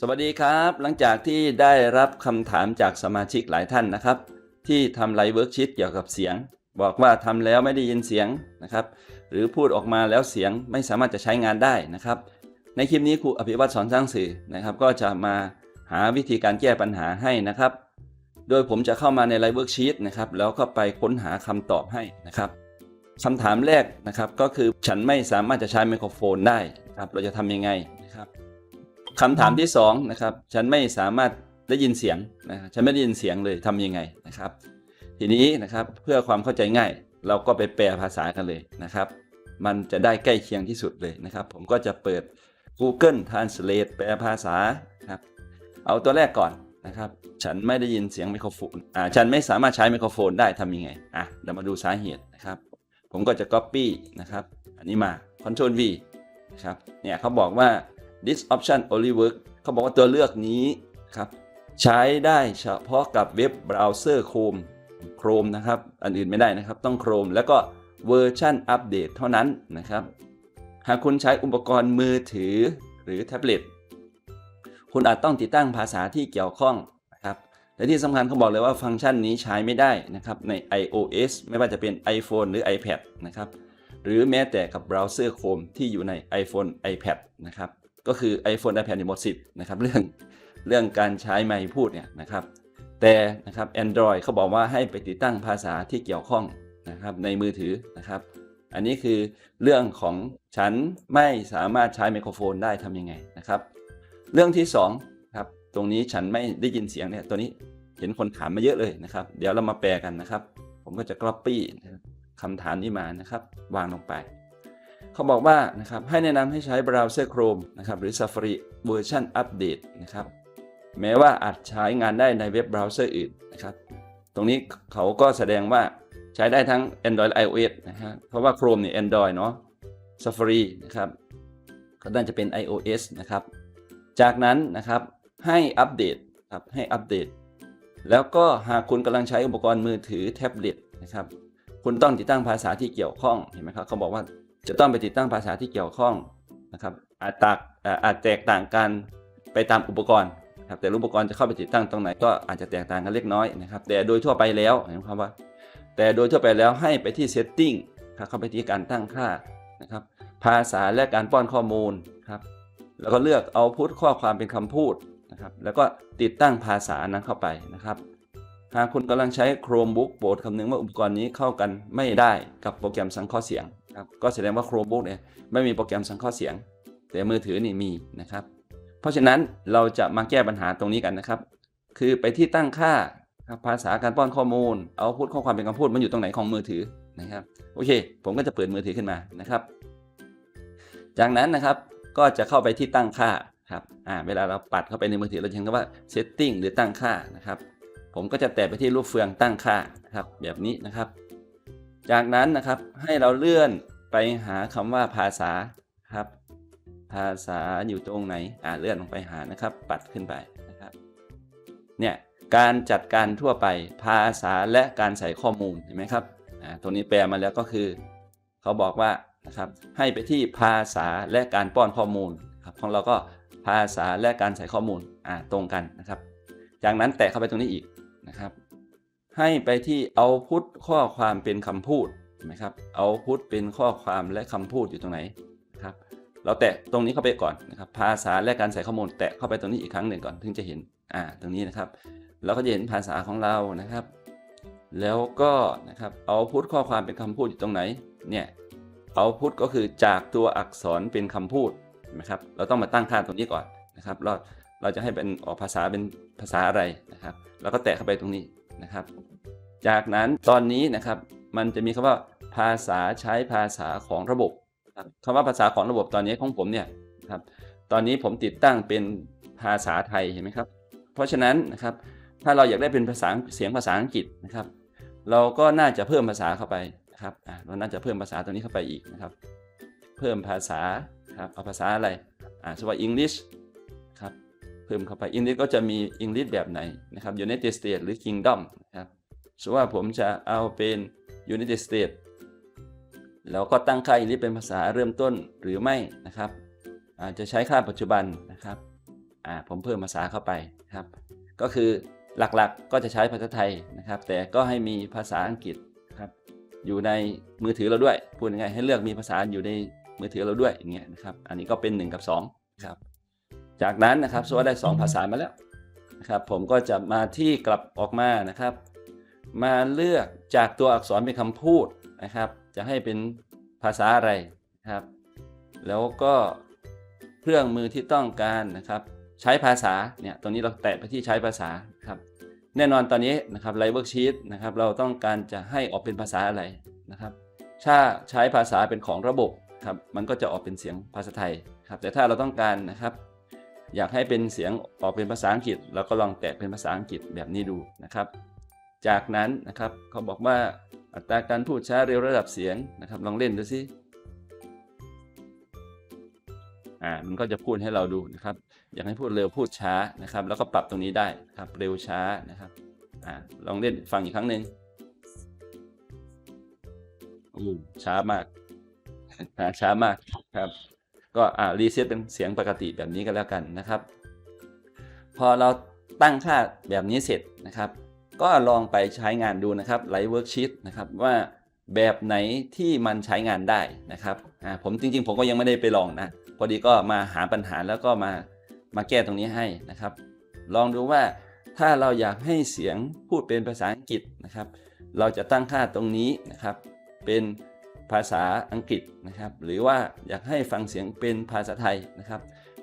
สวัสดีครับ หลังจากที่ได้รับคำถามจากสมาชิกหลายท่านนะครับ ที่ทำไลฟ์เวิร์กชีตเกี่ยวกับเสียง บอกว่าทำแล้วไม่ได้ยินเสียงนะครับ หรือพูดออกมาแล้วเสียงไม่สามารถจะใช้งานได้นะครับ ในคลิปนี้ครูอภิวัตสอนสร้างสื่อนะครับ ก็จะมาหาวิธีการแก้ปัญหาให้นะครับ โดยผมจะเข้ามาในไลฟ์เวิร์กชีตนะครับแล้วก็ไปค้นหาคำตอบให้นะครับคำถามแรกนะครับก็คือฉันไม่สามารถจะใช้ไมโครโฟนได้ครับเราจะทำยังไง ครับคำถามที่สองนะครับฉันไม่สามารถได้ยินเสียงนะครับฉันไม่ได้ยินเสียงเลยทำยังไงนะครับ ทีนี้นะครับเพื่อความเข้าใจง่าย เราก็ไปแปลภาษากันเลยนะครับ มันจะได้ใกล้เคียงที่สุดเลยนะครับ ผมก็จะเปิด Google Translate แปลภาษาครับเอาตัวแรกก่อนนะครับ ฉันไม่ได้ยินเสียงไมโครโฟนอ่าฉันไม่สามารถใช้ไมโครโฟนได้ทำยังไงอะเดี๋ยวมาดูสาเหตุนะครับ ผมก็จะ Copy นะครับ อันนี้มา Ctrl V นะครับเนี่ยเขาบอกว่า this option only work เขาบอกว่าตัวเลือกนี้ครับใช้ได้เฉพาะกับเว็บเบราว์เซอร์ Chrome Chrome นะครับ อันอื่นไม่ได้นะครับ ต้อง Chrome แล้วก็เวอร์ชันอัปเดตเท่านั้นนะครับ หากคุณใช้อุปกรณ์มือถือหรือแท็บเล็ตคุณอาจต้องติดตั้งภาษาที่เกี่ยวข้องนะครับและที่สำคัญเขาบอกเลยว่าฟังก์ชันนี้ใช้ไม่ได้นะครับใน iOS ไม่ว่าจะเป็น iPhone หรือ iPad นะครับ หรือแม้แต่กับเบราว์เซอร์ Chrome ที่อยู่ใน iPhone iPad นะครับ ก็คือ iPhone iPad นี่หมดสิทธิ์นะครับเรื่องเรื่องการใช้ไมค์พูดเนี่ยนะครับ แต่นะครับ Android เขาบอกว่าให้ไปติดตั้งภาษาที่เกี่ยวข้องนะครับในมือถือนะครับ อันนี้คือเรื่องของฉันไม่สามารถใช้ไมโครโฟนได้ทำยังไงนะครับ เรื่องที่2ครับตรงนี้ฉันไม่ได้ยินเสียงเนี่ยตัวนี้เห็นคนถามมาเยอะเลยนะครับ เดี๋ยวเรามาแปลกันนะครับ ผมก็จะ copy นะครับคำถามนี้มานะครับ วางลงไป เขาบอกว่านะครับให้แนะนำให้ใช้เบราว์เซอร์ Chrome นะครับหรือ Safari เวอร์ชันอัปเดตนะครับแม้ว่าอาจใช้งานได้ในเว็บเบราว์เซอร์อื่นนะครับตรงนี้เขาก็แสดงว่าใช้ได้ทั้ง Android และ iOS นะฮะเพราะว่า Chrome เนี่ย Android เนาะ Safari นะครับก็น่าจะเป็น iOS นะครับ จากนั้นนะครับให้อัปเดตครับให้อัปเดต แล้วก็หากคุณกำลังใช้อุปกรณ์มือถือแท็บเล็ตนะครับ คุณต้องติดตั้งภาษาที่เกี่ยวข้องเห็นไหมครับเขาบอกว่า จะต้องไปติดตั้งภาษาที่เกี่ยวข้องนะครับอาจตากอาจแตกต่างกันไปตามอุปกรณ์ครับแต่อุปกรณ์จะเข้าไปติดตั้งตรงไหนก็อาจจะแตกต่างกันเล็กน้อยนะครับ แต่โดยทั่วไปแล้วนไหมครับว่า แต่โดยทั่วไปแล้วให้ไปที่ setting ครับเข้าไปที่การตั้งค่านะครับ ภาษาและการป้อนข้อมูลครับ แล้วก็เลือกเอาพุทข้อความเป็นคำพูดนะครับ แล้วก็ติดตั้งภาษานั้นเข้าไปนะครับหากคุณกำลังใช้ Chromebook โปรดคำนึงว่าอุปกรณ์นี้เข้ากันไม่ได้กับโปรแกรมสังเคราะห์เสียง ครับก็แสดงว่า Chromebook เนี่ยไม่มีโปรแกรมสังเคราะห์เสียง แต่มือถือนี่มีนะครับ เพราะฉะนั้นเราจะมาแก้ปัญหาตรงนี้กันนะครับ คือไปที่ตั้งค่าภาษาการป้อนข้อมูล เอาพูดข้อความเป็นคำพูดมันอยู่ตรงไหนของมือถือนะครับโอเค ผมก็จะเปิดมือถือขึ้นมานะครับ จากนั้นนะครับก็จะเข้าไปที่ตั้งค่าครับอ่าเวลาเราปัดเข้าไปในมือถือเราจะเห็นคำว่า setting หรือตั้งค่านะครับ ผมก็จะแตะไปที่รูปเฟืองตั้งค่าครับแบบนี้นะครับ จากนั้นนะครับให้เราเลื่อนไปหาคำว่าภาษาครับ ภาษาอยู่ตรงไหนอ่าเลื่อนลงไปหานะครับ ปัดขึ้นไปนะครับเนี่ยการจัดการทั่วไปภาษาและการใส่ข้อมูลเห็นไหมครับอ่าตรงนี้แปลมาแล้วก็คือ เขาบอกว่านะครับให้ไปที่ภาษาและการป้อนข้อมูลครับของเราก็ภาษาและการใส่ข้อมูลอ่าตรงกันนะครับ จากนั้นแตะเข้าไปตรงนี้อีกนะครับ ให้ไปที่เอาพุทข้อความเป็นคำพูดเห็นไหมครับเอาพุทเป็นข้อความและคำพูดอยู่ตรงไหนนะครับ เราแตะตรงนี้เข้าไปก่อนนะครับ ภาษาและการใส่ข้อมูล แตะเข้าไปตรงนี้อีกครั้งหนึ่งก่อนถึงจะเห็นอ่าตรงนี้นะครับ เราก็จะเห็นภาษาของเรานะครับ แล้วก็นะครับเอาพุทข้อความเป็นคำพูดอยู่ตรงไหนเนี่ยเอาพุทก็คือจากตัวอักษรเป็นคำพูดนไหมครับ เราต้องมาตั้งค่าตรงนี้ก่อนนะครับเราเราจะให้เป็นออกภาษาเป็นภาษาอะไรนะครับ แล้วก็แตะเข้าไปตรงนี้ นะครับ จากนั้นตอนนี้นะครับมันจะมีคำว่าภาษาใช้ภาษาของระบบครับคำว่าภาษาของระบบตอนนี้ของผมเนี่ยครับตอนนี้ผมติดตั้งเป็นภาษาไทยเห็นไหมครับ เพราะฉะนั้นนะครับถ้าเราอยากได้เป็นภาษาเสียงภาษาอังกฤษนะครับ เราก็น่าจะเพิ่มภาษาเข้าไปนะครับอ่าเราน่าจะเพิ่มภาษาตรงนี้เข้าไปอีกนะครับ เพิ่มภาษาครับเอาภาษาอะไรอ่าสมมติว่า English เพิ่มเข้าไป English ก็จะมี English แบบไหนนะครับ United States หรือ Kingdom นะครับสมมติว่าผมจะเอาเป็น United States แล้วก็ตั้งค่า English เป็นภาษาเริ่มต้นหรือไม่นะครับ อาจจะใช้ค่าปัจจุบันนะครับผมเพิ่มภาษาเข้าไปครับ ก็คือหลักๆก็จะใช้ภาษาไทยนะครับ แต่ก็ให้มีภาษาอังกฤษครับ อยู่ในมือถือเราด้วย พูดยังไงให้เลือกมีภาษาอยู่ในมือถือเราด้วยอย่างเงี้ยนะครับ อันนี้ก็เป็น 1 กับ2ครับ จากนั้นนะครับสมมติว่าได้ 2 ภาษามาแล้วนะครับผมก็จะมาที่กลับออกมานะครับ มาเลือกจากตัวอักษรเป็นคำพูดนะครับ จะให้เป็นภาษาอะไรนะครับ แล้วก็เครื่องมือที่ต้องการนะครับ ใช้ภาษาเนี่ยตรงนี้เราแตะไปที่ใช้ภาษาครับแน่นอนตอนนี้นะครับไลฟ์เวิร์กชีตนะครับเราต้องการจะให้ออกเป็นภาษาอะไรนะครับ ถ้าใช้ภาษาเป็นของระบบครับมันก็จะออกเป็นเสียงภาษาไทยครับแต่ถ้าเราต้องการนะครับ อยากให้เป็นเสียงออกเป็นภาษาอังกฤษเราก็ลองแตะเป็นภาษาอังกฤษแบบนี้ดูนะครับ จากนั้นนะครับเขาบอกว่าอัตราการพูดช้าเร็วระดับเสียงนะครับ ลองเล่นดูสิอ่ามันก็จะพูดให้เราดูนะครับ อยากให้พูดเร็วพูดช้านะครับ แล้วก็ปรับตรงนี้ได้ครับเร็วช้านะครับอ่าลองเล่นฟังอีกครั้งหนึ่งอู้ช้ามากอ่าช้ามากครับ ก็อ่ารีเซ็ตเป็นเสียงปกติแบบนี้ก็แล้วกันนะครับ พอเราตั้งค่าแบบนี้เสร็จนะครับ ก็ลองไปใช้งานดูนะครับไลฟ์เวิร์กชีตนะครับว่าแบบไหนที่มันใช้งานได้นะครับอ่าผมจริง ๆ ผมก็ยังไม่ได้ไปลองนะ พอดีก็มาหาปัญหาแล้วก็มามาแก้ตรงนี้ให้นะครับ ลองดูว่าถ้าเราอยากให้เสียงพูดเป็นภาษาอังกฤษนะครับ เราจะตั้งค่าตรงนี้นะครับ เป็น ภาษาอังกฤษนะครับ หรือว่าอยากให้ฟังเสียงเป็นภาษาไทยนะครับ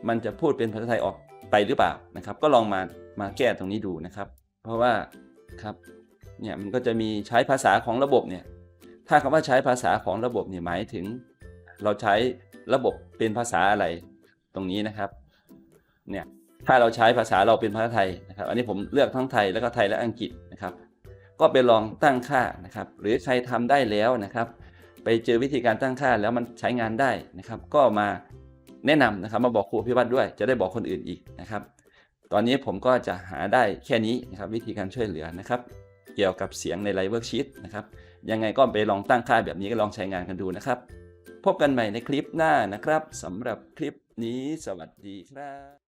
มันจะพูดเป็นภาษาไทยออกไปหรือเปล่านะครับ ก็ลองมามาแก้ตรงนี้ดูนะครับ เพราะว่าครับเนี่ยมันก็จะมีใช้ภาษาของระบบเนี่ยถ้าคำว่าใช้ภาษาของระบบเนี่ยหมายถึง เราใช้ระบบเป็นภาษาอะไรตรงนี้นะครับเนี่ยถ้าเราใช้ภาษาเราเป็นภาษาไทยนะครับ อันนี้ผมเลือกทั้งไทยแล้วก็ไทยและอังกฤษนะครับ ก็ไปลองตั้งค่านะครับ หรือใครทำได้แล้วนะครับ ไปเจอวิธีการตั้งค่าแล้วมันใช้งานได้นะครับ ก็มาแนะนำนะครับ มาบอกครูพิวัตรด้วย จะได้บอกคนอื่นอีกนะครับ ตอนนี้ผมก็จะหาได้แค่นี้นะครับ วิธีการช่วยเหลือนะครับ เกี่ยวกับเสียงในไลฟ์เวิร์กชีตนะครับยังไงก็ไปลองตั้งค่าแบบนี้ก็ลองใช้งานกันดูนะครับ พบกันใหม่ในคลิปหน้านะครับสำหรับคลิปนี้สวัสดีครับ